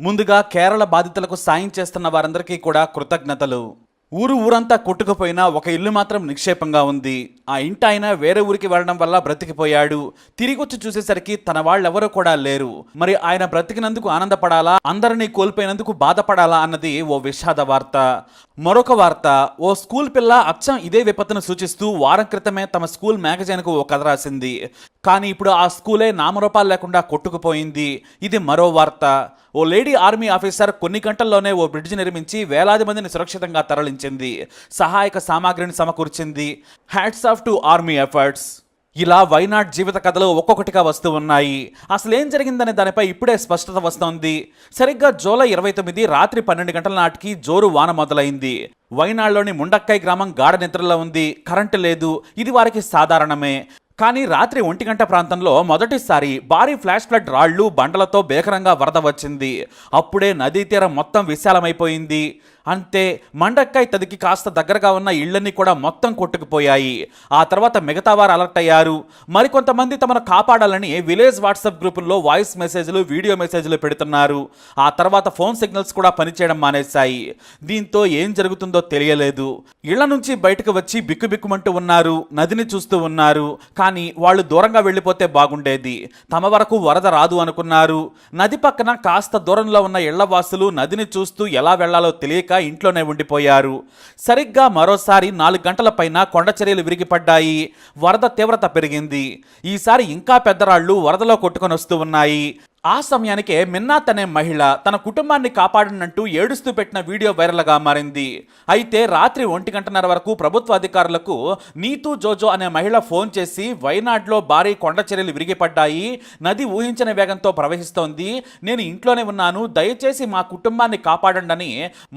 ముందుగా కేరళ బాధితులకు సాయం చేస్తున్న వారందరికీ కూడా కృతజ్ఞతలు. ఊరు ఊరంతా కొట్టుకుపోయినా ఒక ఇల్లు మాత్రం నిక్షేపంగా ఉంది. ఆ ఇంటి ఆయన వేరే ఊరికి వెళ్ళడం వల్ల బ్రతికిపోయాడు. తిరిగి వచ్చి చూసేసరికి తన వాళ్ళెవరూ కూడా లేరు. మరి ఆయన బ్రతికినందుకు ఆనందపడాలా? అందరినీ కోల్పోయినందుకు బాధపడాలా అన్నది ఓ విషాద వార్త. మరొక వార్త ఓ స్కూల్ పిల్ల అచ్చం ఇదే విపత్తును సూచిస్తూ వారం క్రితమే తమ స్కూల్ మ్యాగజైన్కు ఓ కథ రాసింది. కానీ ఇప్పుడు ఆ స్కూలే నామరూపాలు లేకుండా కొట్టుకుపోయింది. ఇది మరో వార్త. ఓ లేడీ ఆర్మీ ఆఫీసర్ కొన్ని గంటల్లోనే ఓ బ్రిడ్జ్ నిర్మించి వేలాది మందిని సురక్షితంగా తరలించింది. సహాయక సామాగ్రిని సమకూర్చింది. Hats off to army efforts ఇలా వైనాడ్ జీవిత కథలు ఒక్కొక్కటిగా వస్తూ ఉన్నాయి. అసలు ఏం జరిగిందనే దానిపై ఇప్పుడే స్పష్టత వస్తోంది. సరిగ్గా జూలై ఇరవై తొమ్మిది రాత్రి పన్నెండు గంటల నాటికి జోరు వాన మొదలైంది. వైనాడ్లోని ముండక్కై గ్రామం గాఢ నిద్రలో ఉంది. కరెంటు లేదు. ఇది వారికి సాధారణమే. కానీ రాత్రి ఒంటి గంట ప్రాంతంలో మొదటిసారి భారీ ఫ్లాష్ ఫ్లడ్ రాళ్ళు బండలతో భీకరంగా వరద వచ్చింది. అప్పుడే నదీ తీరం మొత్తం విశాలమైపోయింది. అంతే మండక్కాయ్ తదికి కాస్త దగ్గరగా ఉన్న ఇళ్ళన్నీ కూడా మొత్తం కొట్టుకుపోయాయి. ఆ తర్వాత మిగతా వారు అలర్ట్ అయ్యారు. మరికొంతమంది తమను కాపాడాలని విలేజ్ వాట్సాప్ గ్రూపుల్లో వాయిస్ మెసేజ్లు వీడియో మెసేజ్లు పెడుతున్నారు. ఆ తర్వాత ఫోన్ సిగ్నల్స్ కూడా పనిచేయడం మానేశాయి. దీంతో ఏం జరుగుతుందో తెలియలేదు. ఇళ్ళ నుంచి బయటకు వచ్చి బిక్కుబిక్కుమంటూ ఉన్నారు నదిని చూస్తూ ఉన్నారు. కానీ వాళ్ళు దూరంగా వెళ్ళిపోతే బాగుండేది. తమ వరకు వరద రాదు అనుకున్నారు. నది పక్కన కాస్త దూరంలో ఉన్న ఇళ్ళవాసులు నదిని చూస్తూ ఎలా వెళ్ళాలో తెలియక ఇంట్లోనే ఉండిపోయారు. సరిగ్గా మరోసారి నాలుగు గంటల పైన కొండ చర్యలు విరిగిపడ్డాయి. వరద తీవ్రత పెరిగింది. ఈసారి ఇంకా పెద్దరాళ్ళు వరదలో కొట్టుకొని వస్తూ ఉన్నాయి. ఆ సమయానికే మిన్నాత్ అనే మహిళ తన కుటుంబాన్ని కాపాడనంటూ ఏడుస్తూ పెట్టిన వీడియో వైరల్గా మారింది. అయితే రాత్రి ఒంటి గంటన్నర వరకు ప్రభుత్వ అధికారులకు నీతూ జోజో అనే మహిళ ఫోన్ చేసి వైనాడ్లో భారీ కొండ చర్యలు విరిగిపడ్డాయి. నది ఊహించిన వేగంతో ప్రవహిస్తోంది. నేను ఇంట్లోనే ఉన్నాను. దయచేసి మా కుటుంబాన్ని కాపాడండి అని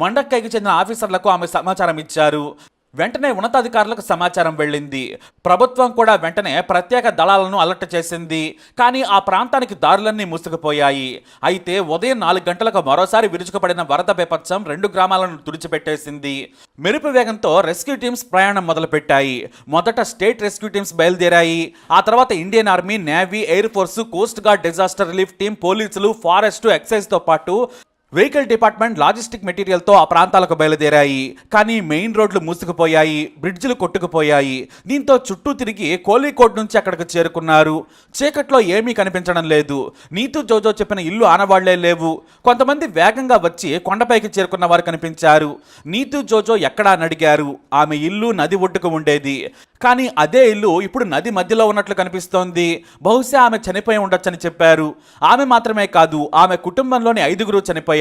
మండక్కైకి చెందిన ఆఫీసర్లకు ఆమె సమాచారం ఇచ్చారు వెంటనే ఉన్నతాధికారులకు సమాచారం వెళ్ళింది. ప్రభుత్వం కూడా వెంటనే ప్రత్యేక దళాలను అలర్ట్ చేసింది. కానీ ఆ ప్రాంతానికి దారులన్నీ మూసుకుపోయాయి. అయితే ఉదయం నాలుగు గంటలకు మరోసారి విరుచుకుపడిన వరద బేపత్సం రెండు గ్రామాలను తుడిచిపెట్టేసింది. మెరుపు వేగంతో రెస్క్యూ టీమ్స్ ప్రయాణం మొదలుపెట్టాయి. మొదట స్టేట్ రెస్క్యూ టీమ్స్ బయలుదేరాయి. ఆ తర్వాత Indian army navy air force coast guard disaster relief team పోలీసులు ఫారెస్ట్ ఎక్సైజ్తో పాటు వెహికల్ డిపార్ట్మెంట్ లాజిస్టిక్ మెటీరియల్తో ఆ ప్రాంతాలకు బయలుదేరాయి. కానీ మెయిన్ రోడ్లు మూసుకుపోయాయి బ్రిడ్జిలు కొట్టుకుపోయాయి. దీంతో చుట్టూ తిరిగి కోలీకోట్ నుంచి అక్కడికి చేరుకున్నారు. చీకట్లో ఏమీ కనిపించడం లేదు. నీతు జోజో చెప్పిన ఇల్లు ఆనవాళ్ళే లేవు. కొంతమంది వేగంగా వచ్చి కొండపైకి చేరుకున్న వారు కనిపించారు. నీతు జోజో ఎక్కడా అని అడిగారు. ఆమె ఇల్లు నది ఒడ్డుకు ఉండేది. కానీ అదే ఇల్లు ఇప్పుడు నది మధ్యలో ఉన్నట్లు కనిపిస్తోంది. బహుశా ఆమె చనిపోయి ఉండొచ్చని చెప్పారు. ఆమె మాత్రమే కాదు ఆమె కుటుంబంలోని ఐదుగురు చనిపోయారు.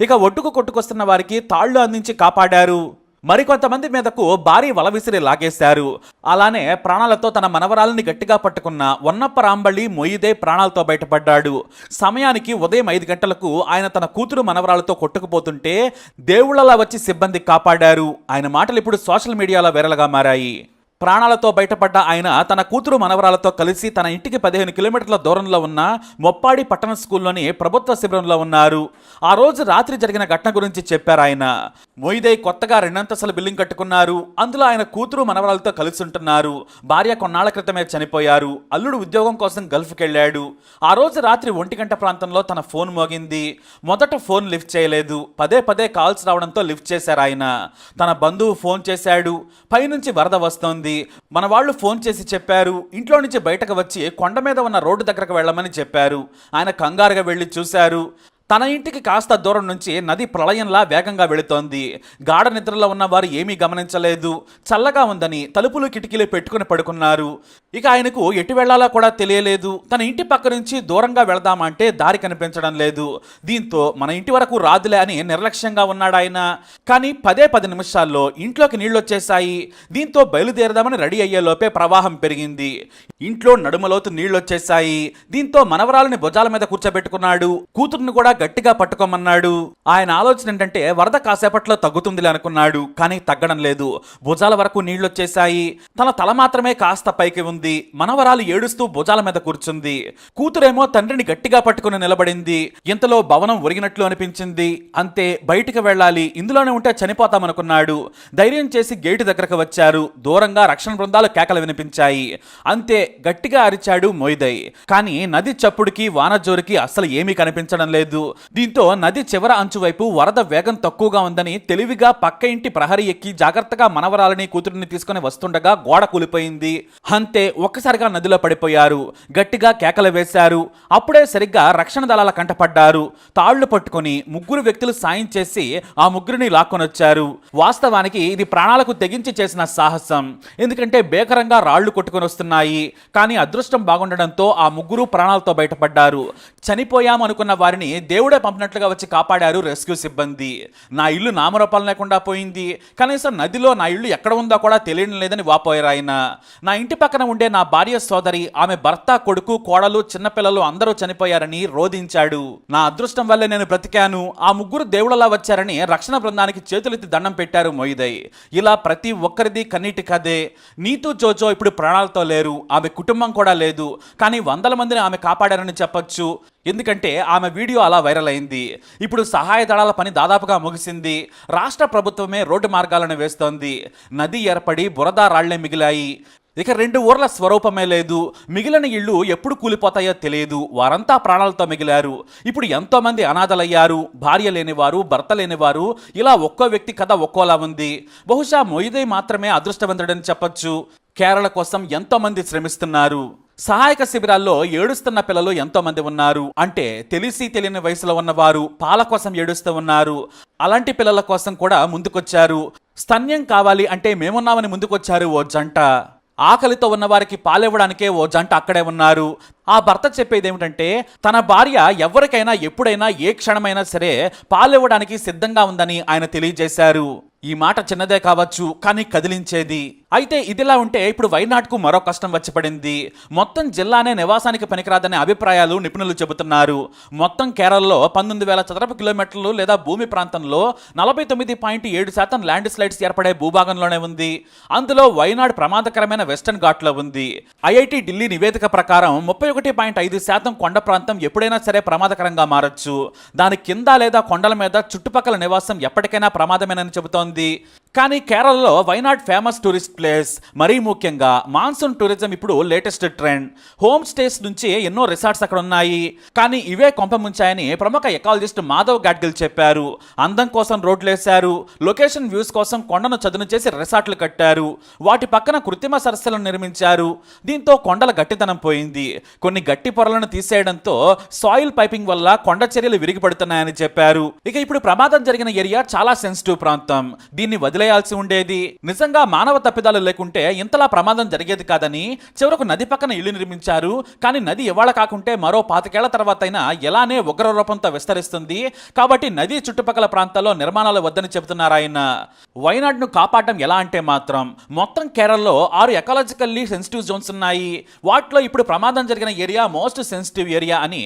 ఇక ఒడ్డుకు కొట్టుకొస్తున్న వారికి తాళ్ళు అందించి కాపాడారు. మరికొంతమంది మీదకు భారీ వల విసిరి లాగేశారు. అలానే ప్రాణాలతో తన మనవరాలని గట్టిగా పట్టుకున్న ఉన్నప్ప రాంబళ్ళి మొయిదే ప్రాణాలతో బయటపడ్డాడు. సమయానికి ఉదయం ఐదు గంటలకు ఆయన తన కూతురు మనవరాలతో కొట్టుకుపోతుంటే దేవుళ్ళలా వచ్చి సిబ్బంది కాపాడారు. ఆయన మాటలు ఇప్పుడు సోషల్ మీడియాలో వైరల్గా మారాయి. ప్రాణాలతో బయటపడ్డ ఆయన తన కూతురు మనవరాలతో కలిసి తన ఇంటికి పదిహేను కిలోమీటర్ల దూరంలో ఉన్న మొప్పాడి పట్టణ స్కూల్లోని ప్రభుత్వ శిబిరంలో ఉన్నారు. ఆ రోజు రాత్రి జరిగిన ఘటన గురించి చెప్పారు ఆయన. మొయిదై కొత్తగా రెండంతస్తుల బిల్డింగ్ కట్టుకున్నారు. అందులో ఆయన కూతురు మనవరాలతో కలిసి ఉంటున్నారు. భార్య కొన్నాళ్ళ క్రితమే చనిపోయారు. అల్లుడు ఉద్యోగం కోసం గల్ఫ్కి వెళ్ళాడు ఆ రోజు రాత్రి ఒంటి గంట ప్రాంతంలో తన ఫోన్ మోగింది. మొదట ఫోన్ లిఫ్ట్ చేయలేదు. పదే పదే కాల్స్ రావడంతో లిఫ్ట్ చేశారు ఆయన. తన బంధువు ఫోన్ చేశాడు. పైనుంచి వరద వస్తోంది. మన వాళ్ళు ఫోన్ చేసి చెప్పారు. ఇంట్లో నుంచి బయటకు వచ్చి కొండ మీద ఉన్న రోడ్డు దగ్గరకు వెళ్ళమని చెప్పారు. ఆయన కంగారుగా వెళ్ళి చూశారు. తన ఇంటికి కాస్త దూరం నుంచి నది ప్రళయంలా వేగంగా వెళుతోంది. గాఢ నిద్రలో ఉన్న వారు ఏమీ గమనించలేదు. చల్లగా ఉందని తలుపులు కిటికీలు పెట్టుకుని పడుకున్నారు. ఇక ఆయనకు ఎటు వెళ్ళాలో కూడా తెలియలేదు. తన ఇంటి పక్క నుంచి దూరంగా వెళదామంటే దారి కనిపించడం లేదు. దీంతో మన ఇంటి వరకు రాదులే అని నిర్లక్ష్యంగా ఉన్నాడు ఆయన. కానీ పదే పది నిమిషాల్లో ఇంట్లోకి నీళ్ళు వచ్చేసాయి దీంతో బయలుదేరదామని రెడీ అయ్యే లోపే ప్రవాహం పెరిగింది. ఇంట్లో నడుమలోతు నీళ్ళు వచ్చేసాయి దీంతో మనవరాలని భుజాల మీద కూర్చోబెట్టుకున్నాడు. కూతుర్ని కూడా గట్టిగా పట్టుకోమన్నాడు. ఆయన ఆలోచన ఏంటంటే వరద కాసేపట్లో తగ్గుతుందిలే అనుకున్నాడు కానీ తగ్గడం లేదు. భుజాల వరకు నీళ్ళొచ్చేశాయి తన తల మాత్రమే కాస్త పైకి ఉంది. మనవరాలు ఏడుస్తూ భుజాల మీద కూర్చుంది. కూతురేమో తండ్రిని గట్టిగా పట్టుకుని నిలబడింది. ఇంతలో భవనం ఒరిగినట్లు అనిపించింది. అంతే బయటికి వెళ్ళాలి. ఇందులోనే ఉంటే చనిపోతామనుకున్నాడు. ధైర్యం చేసి గేటు దగ్గరకు వచ్చారు. దూరంగా రక్షణ బృందాలు కేకలు వినిపించాయి. అంతే గట్టిగా అరిచాడు మొయిదయ్ కానీ నది చప్పుడుకి వాన జోరుకి అస్సలు ఏమీ కనిపించడం లేదు. దీంతో నది చివర అంచు వైపు వరద వేగం తక్కువగా ఉందని తెలివిగా పక్క ఇంటి ప్రహరీ ఎక్కి జాగ్రత్తగా మనవరాలని కూతురిని తీసుకుని వస్తుండగా గోడ కూలిపోయింది. అంతే ఒక్కసారిగా నదిలో పడిపోయారు. గట్టిగా కేకలు వేశారు. అప్పుడే సరిగ్గా రక్షణ దళాల కంటపడ్డారు. తాళ్ళు పట్టుకొని ముగ్గురు వ్యక్తులు సాయం చేసి ఆ ముగ్గురిని లాక్కొనొచ్చారు. వాస్తవానికి ఇది ప్రాణాలకు తెగించి చేసిన సాహసం. ఎందుకంటే బేకరంగా రాళ్ళు కొట్టుకొని వస్తున్నాయి. కానీ అదృష్టం బాగుండడంతో ఆ ముగ్గురు ప్రాణాలతో బయటపడ్డారు. చనిపోయామనుకున్న వారిని దేవుడే పంపినట్లుగా వచ్చి కాపాడారు రెస్క్యూ సిబ్బంది. నా ఇల్లు నామరూపాలు లేకుండా పోయింది. కనీసం నదిలో నా ఇల్లు ఎక్కడ ఉందో కూడా తెలియడం లేదని వాపోయారు ఆయన. నా ఇంటి పక్కన ఉండే నా భార్య సోదరి ఆమె భర్త కొడుకు కోడలు చిన్నపిల్లలు అందరూ చనిపోయారని రోధించాడు. నా అదృష్టం వల్లే నేను బ్రతికాను. ఆ ముగ్గురు దేవుళ్ళలా వచ్చారని రక్షణ బృందానికి చేతులెత్తి దండం పెట్టారు మొయిదై. ఇలా ప్రతి ఒక్కరిది కన్నీటి కదే నీతూ జోజో ఇప్పుడు ప్రాణాలతో లేరు. ఆమె కుటుంబం కూడా లేదు. కానీ వందల మందిని ఆమె కాపాడారని చెప్పొచ్చు. ఎందుకంటే ఆమె వీడియో అలా వైరల్ అయింది. ఇప్పుడు సహాయ దళాల పని దాదాపుగా ముగిసింది. రాష్ట్ర ప్రభుత్వమే రోడ్డు మార్గాలను వేస్తోంది. నది ఏర్పడి బురద రాళ్ళే మిగిలాయి. ఇక రెండు ఊర్ల స్వరూపమే లేదు. మిగిలిన ఇళ్ళు ఎప్పుడు కూలిపోతాయో తెలియదు. వారంతా ప్రాణాలతో మిగిలారు. ఇప్పుడు ఎంతోమంది అనాథలయ్యారు. భార్య లేనివారు భర్త లేనివారు. ఇలా ఒక్కో వ్యక్తి కథ ఒక్కోలా ఉంది. బహుశా మొయిదే మాత్రమే అదృష్టవంతుడని చెప్పొచ్చు. కేరళ కోసం ఎంతోమంది శ్రమిస్తున్నారు. సహాయక శిబిరాల్లో ఏడుస్తున్న పిల్లలు ఎంతో మంది ఉన్నారు. అంటే తెలిసి తెలియని వయసులో ఉన్నవారు పాల కోసం ఏడుస్తూ ఉన్నారు. అలాంటి పిల్లల కోసం కూడా ముందుకొచ్చారు. స్తన్యం కావాలి అంటే మేమున్నామని ముందుకొచ్చారు ఓ జంట. ఆకలితో ఉన్నవారికి పాలివ్వడానికే ఓ జంట అక్కడే ఉన్నారు. ఆ భర్త చెప్పేది ఏమిటంటే తన భార్య ఎవరికైనా ఎప్పుడైనా ఏ క్షణమైనా సరే పాలివ్వడానికి సిద్ధంగా ఉందని ఆయన తెలియజేశారు. ఈ మాట చిన్నదే కావచ్చు కానీ కదిలించేది. అయితే ఇదిలా ఉంటే ఇప్పుడు వైనాడ్కు మరో కష్టం వచ్చి పడింది. మొత్తం జిల్లానే నివాసానికి పనికిరాదనే అభిప్రాయాలు నిపుణులు చెబుతున్నారు. మొత్తం కేరళలో పంతొమ్మిది వేల చదరపు కిలోమీటర్లు లేదా భూమి ప్రాంతంలో నలభై తొమ్మిది పాయింట్ ఏడు శాతం ల్యాండ్ స్లైడ్స్ ఏర్పడే భూభాగంలోనే ఉంది. అందులో వైనాడ్ ప్రమాదకరమైన వెస్టర్న్ ఘాట్లో ఉంది. ఐఐటి ఢిల్లీ నివేదిక ప్రకారం ముప్పై ఒకటి పాయింట్ ఐదు శాతం కొండ ప్రాంతం ఎప్పుడైనా సరే ప్రమాదకరంగా మారచ్చు. దాని కింద లేదా కొండల మీద చుట్టుపక్కల నివాసం ఎప్పటికైనా ప్రమాదమేనని చెబుతోంది. కానీ కేరళలో వైనాడ్ ఫేమస్ టూరిస్ట్ ప్లేస్ మరీ ముఖ్యంగా మాన్సూన్ టూరిజం ఇప్పుడు లేటెస్ట్ ట్రెండ్ హోమ్ స్టేస్ నుంచి ఎన్నో రిసార్ట్స్ అక్కడ ఉన్నాయి. కానీ ఇవే కొంపముంచాయని ప్రముఖ ఎకాలజిస్ట్ మాధవ్ గాడ్గిల్ చెప్పారు. అందం కోసం రోడ్లు వేశారు లొకేషన్ వ్యూస్ కోసం కొండను చదును చేసి రిసార్ట్లు కట్టారు. వాటి పక్కన కృత్రిమ సరస్సులను నిర్మించారు. దీంతో కొండల గట్టితనం పోయింది. కొన్ని గట్టి పొరలను తీసేయడంతో సాయిల్ పైపింగ్ వల్ల కొండ చర్యలు విరిగిపడుతున్నాయని చెప్పారు. ఇక ఇప్పుడు ప్రమాదం జరిగిన ఏరియా చాలా సెన్సిటివ్ ప్రాంతం. దీన్ని వదిలేయాల్సి ఉండేది. నిజంగా మానవ తప్పిదాలు లేకుంటే ఇంతలా ప్రమాదం జరిగేది కాదని చివరకు నది పక్కన ఇల్లు నిర్మించారు. కానీ నది ఇవాళ కాకుంటే మరో పాతికేళ్ళ తర్వాత అయినా ఎలానే ఉగ్ర రూపంతో విస్తరిస్తుంది. కాబట్టి నది చుట్టుపక్కల ప్రాంతాల్లో నిర్మాణాలు వద్దని చెబుతున్నారు ఆయన. వైనాడ్ను కాపాడడం ఎలా అంటే మాత్రం మొత్తం కేరళలో ఆరు ఎకాలజికల్లీ సెన్సిటివ్ జోన్స్ ఉన్నాయి. వాటిలో ఇప్పుడు ప్రమాదం జరిగిన ఏరియా మోస్ట్ సెన్సిటివ్ ఏరియా అని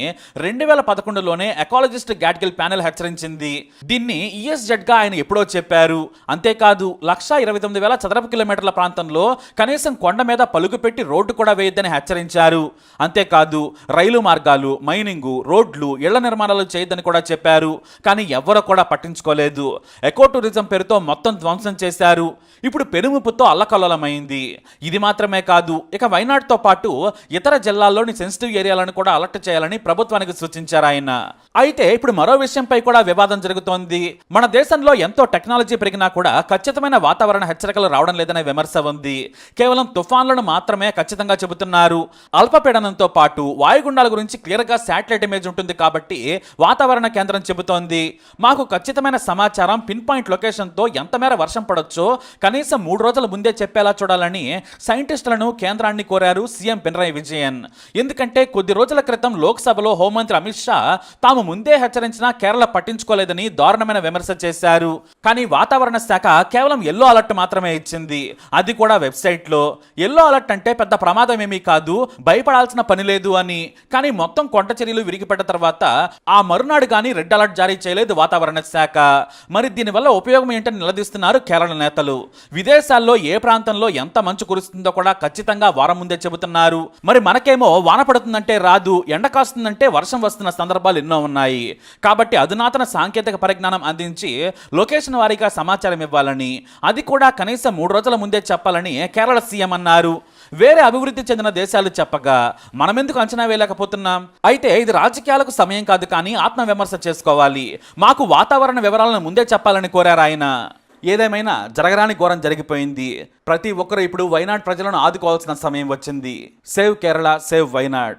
రెండు వేల పదకొండులోనే ఎకాలజిస్ట్ గ్యాడ్గిల్ ప్యానెల్ హెచ్చరించింది. దీన్ని ఈఎస్జెడ్గా ఆయన ఎప్పుడో చెప్పారు. అంతేకాదు లక్ష ఇరవై తొమ్మిది వేల చదరపు కిలోమీటర్ల ప్రాంతంలో కనీసం కొండ మీద పలుకుపెట్టి రోడ్డు కూడా వేయొద్దని హెచ్చరించారు. అంతేకాదు రైలు మార్గాలు మైనింగ్ రోడ్లు ఇళ్ళ నిర్మాణాలు చేయొద్దని కూడా చెప్పారు. కానీ ఎవ్వరూ కూడా పట్టించుకోలేదు. ఎకో టూరిజం పేరుతో మొత్తం ధ్వంసం చేశారు. ఇప్పుడు పెనుముపుతో అల్లకల్లోలమైంది. ఇది మాత్రమే కాదు ఇక వైనాడ్తో పాటు ఇతర జిల్లాల్లోని సెన్సిటివ్ ఏరియాలను కూడా అలర్ట్ చేయాలని ప్రభుత్వానికి సూచించారు ఆయన. అయితే ఇప్పుడు మరో విషయంపై కూడా వివాదం జరుగుతోంది. మన దేశంలో ఎంతో టెక్నాలజీ పెరిగినా కూడా ఖచ్చితమైన వాతావరణ హెచ్చరికలు రావడం లేదనే విమర్శ ఉంది కేవలం తుఫాన్లను మాత్రమే ఖచ్చితంగా చెబుతున్నారు. అల్పపీడనంతో పాటు వాయుగుండాల గురించి క్లియర్గా శాటిలైట్ ఇమేజ్ ఉంటుంది కాబట్టి వాతావరణ కేంద్రం చెబుతోంది. మాకు ఖచ్చితమైన సమాచారం పిన్ పాయింట్ లొకేషన్తో ఎంత మేర వర్షం పడొచ్చో కనీసం మూడు రోజుల ముందే చెప్పేలా చూడాలని సైంటిస్టులను కేంద్రాన్ని కోరారు సీఎం పినరాయి విజయన్. ఎందుకంటే కొద్ది రోజుల క్రితం లోక్సభలో హోంమంత్రి అమిత్ షా తాము ముందే హెచ్చరించినా కేరళ పట్టించుకోలేదని దారుణమైన విమర్శ చేశారు. కానీ వాతావరణ శాఖ కేవలం ఎల్లో అలర్ట్ మాత్రమే ఇచ్చింది. అది కూడా వెబ్సైట్లో. ఎల్లో అలర్ట్ అంటే పెద్ద ప్రమాదం ఏమీ కాదు భయపడాల్సిన పని లేదు అని. కానీ మొత్తం కొంట చర్యలు విరిగిపడ్డ తర్వాత ఆ మరునాడు కానీ రెడ్ అలర్ట్ జారీ చేయలేదు వాతావరణ శాఖ. మరి దీనివల్ల ఉపయోగం ఏంటని నిలదీస్తున్నారు కేరళ నేతలు. విదేశాల్లో ఏ ప్రాంతంలో ఎంత మంచు కురుస్తుందో కూడా ఖచ్చితంగా వారం ముందే చెబుతున్నారు. మరి మనకేమో వాన పడుతుందంటే రాదు ఎండ కాస్తుందంటే వర్షం వస్తున్న సందర్భాలు ఎన్నో ఉన్నాయి. కాబట్టి అధునాతన సాంకేతిక పరిజ్ఞానం అందించి లొకేషన్ వారీగా సమాచారం ఇవ్వాలని. అది కూడా కనీసం మూడు రోజుల ముందే ముందే చెప్పాలని కేరళ సీఎం అన్నారు. వేరే అభివృద్ధి చెందిన దేశాలు చెప్పగా మనమెందుకు అంచనా వేయలేకపోతున్నాం? అయితే ఇది రాజకీయాలకు సమయం కాదు కానీ ఆత్మవిమర్శ చేసుకోవాలి. మాకు వాతావరణ వివరాలను ముందే చెప్పాలని కోరారు ఆయన. ఏదేమైనా జరగరాని ఘోరం జరిగిపోయింది. ప్రతి ఒక్కరు ఇప్పుడు వైనాడ్ ప్రజలను ఆదుకోవాల్సిన సమయం వచ్చింది. Save Kerala save Wayanad.